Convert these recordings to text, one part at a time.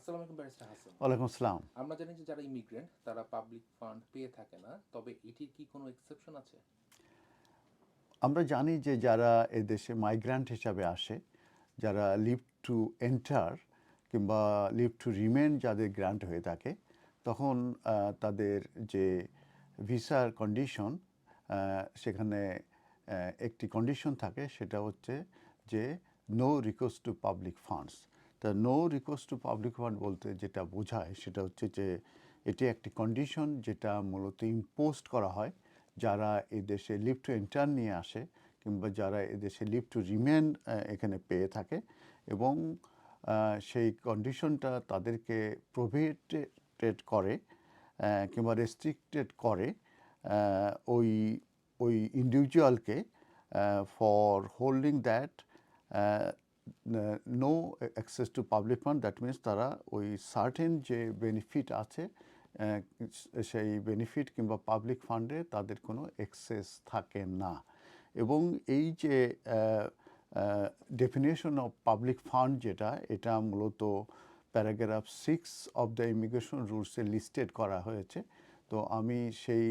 আসসালামু আলাইকুম ব্যারিস্টার হাসান। ওয়ালাইকুম আসসালাম। আমরা জানি যে যারা ইমিগ্রেন্ট তারা পাবলিক ফান্ড পেয়ে থাকে না তবে এটির কি কোনো এক্সেপশন আছে? আমরা জানি যে যারা এদেশে মাইগ্রান্ট হিসাবে আসে যারা লিভ টু এন্টার কিংবা লিভ টু রিমেন যাদের গ্রান্ট হয়ে থাকে তখন তাদের যে ভিসার কন্ডিশন সেখানে একটি কন্ডিশন থাকে সেটা হচ্ছে যে no request to public funds তা no request to public fund বলতে যেটা বোঝায় সেটা হচ্ছে যে এটি একটি কন্ডিশন যেটা মূলত ইম্পোস্ট করা হয় যারা এদেশে দেশে লিভ টু এন্টার নিয়ে আসে কিংবা যারা এদেশে লিভ টু রিমেন এখানে পেয়ে থাকে এবং সেই কন্ডিশনটা তাদেরকে প্রোভিটেড করে কিংবা রেস্ট্রিক্টেড করে ওই ওই ইন্ডিভিজুয়ালকে for holding that no access to public fund that means তারা ওই সার্টেন যে বেনিফিট আছে সেই বেনিফিট কিংবা পাবলিক ফান্ডে তাদের কোনো এক্সেস থাকে না। এবং এই যে ডেফিনেশন অফ পাবলিক ফান্ড যেটা, এটা মূলত paragraph six of the immigration রুলসে listed করা হয়েছে। তো আমি সেই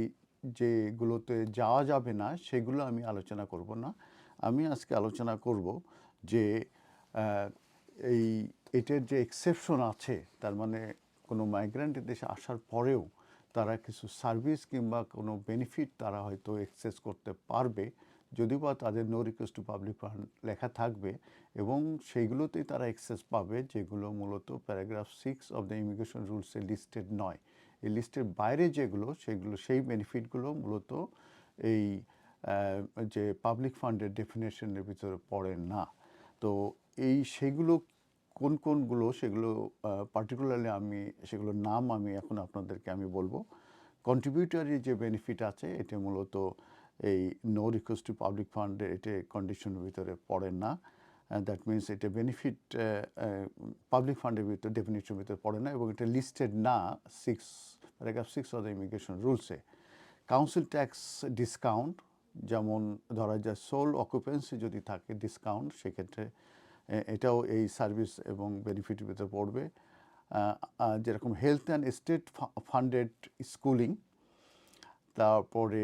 যেগুলোতে যাওয়া যাবে না, সেগুলো আমি আলোচনা করব না। আমি আজকে আলোচনা করব যে এই, এটার যে এক্সেপশন আছে, তার মানে কোনো মাইগ্রেন্ট দেশে আসার পরেও তারা কিছু সার্ভিস কিংবা কোনো বেনিফিট তারা হয়তো এক্সেস করতে পারবে, যদিও বা তাদের no request to public fund লেখা থাকবে এবং সেইগুলোতেই তারা অ্যাক্সেস পাবে, যেগুলো মূলত paragraph six of the immigration রুলসে listed নয়। এই লিস্টের বাইরে যেগুলো, সেগুলো, সেই বেনিফিটগুলো মূলত এই যে পাবলিক ফান্ডের ডেফিনেশনের ভিতরে পড়ে না। তো এই সেগুলো কোন কোনগুলো সেগুলো পার্টিকুলারলি আমি সেগুলোর নাম আমি এখন আপনাদেরকে আমি বলব। কন্ট্রিবিউটারি যে বেনিফিট আছে, এটা মূলত এই নো রিকোয়েস্ট টু পাবলিক ফান্ডের এটা কন্ডিশনের ভিতরে পড়ে না। দ্যাট মিনস এটা বেনিফিট পাবলিক ফান্ডের ভিতরে ডেফিনিশনের ভিতরে পড়ে না এবং এটা লিস্টেড না six paragraph six of the immigration রুলসে council tax discount যেমন ধরা যায় সোল অকুপেন্সি যদি থাকে ডিসকাউন্ট সেক্ষেত্রে এটাও এই সার্ভিস এবং বেনিফিটের ভিতরে পড়বে। যেরকম health and state funded schooling তারপরে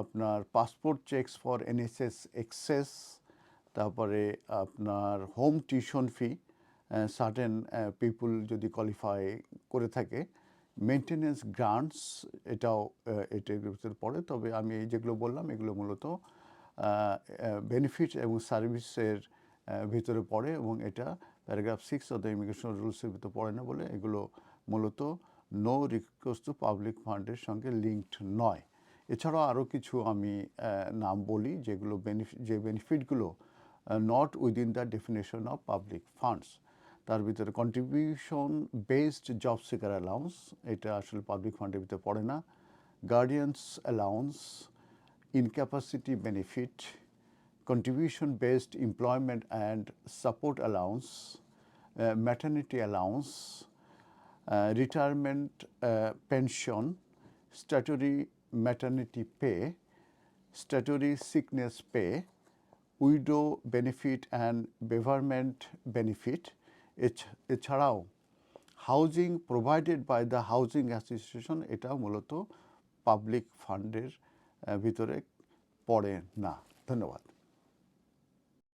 আপনার passport checks for NHS access তারপরে আপনার home tuition fee certain people যদি কোয়ালিফাই করে থাকে মেনটেনেন্স গ্রান্টস এটাও এটার পড়ে। তবে আমি এই যেগুলো বললাম, এগুলো মূলত বেনিফিট এবং সার্ভিসের ভিতরে পড়ে এবং এটা paragraph six of the immigration রুলসের ভিতরে পড়ে না বলে এগুলো মূলত নো রিকোয়েস্ট টু পাবলিক ফান্ডের সঙ্গে লিঙ্কড নয়। এছাড়াও আরও কিছু আমি নাম বলি, যেগুলো বেনিফিট যে বেনিফিটগুলো not within the definition of public funds তার ভিতরে contribution based job seeker allowance এটা আসলে পাবলিক ফান্ডের ভিতরে পড়ে না। Guardian's allowance incapacity benefit contribution based employment and support allowance maternity allowance retirement pension statutory maternity pay statutory sickness pay widow benefit and bereavement benefit এছাড়াও housing provided by the housing association এটা মূলত public ফান্ডের ভিতরে পড়ে না। ধন্যবাদ।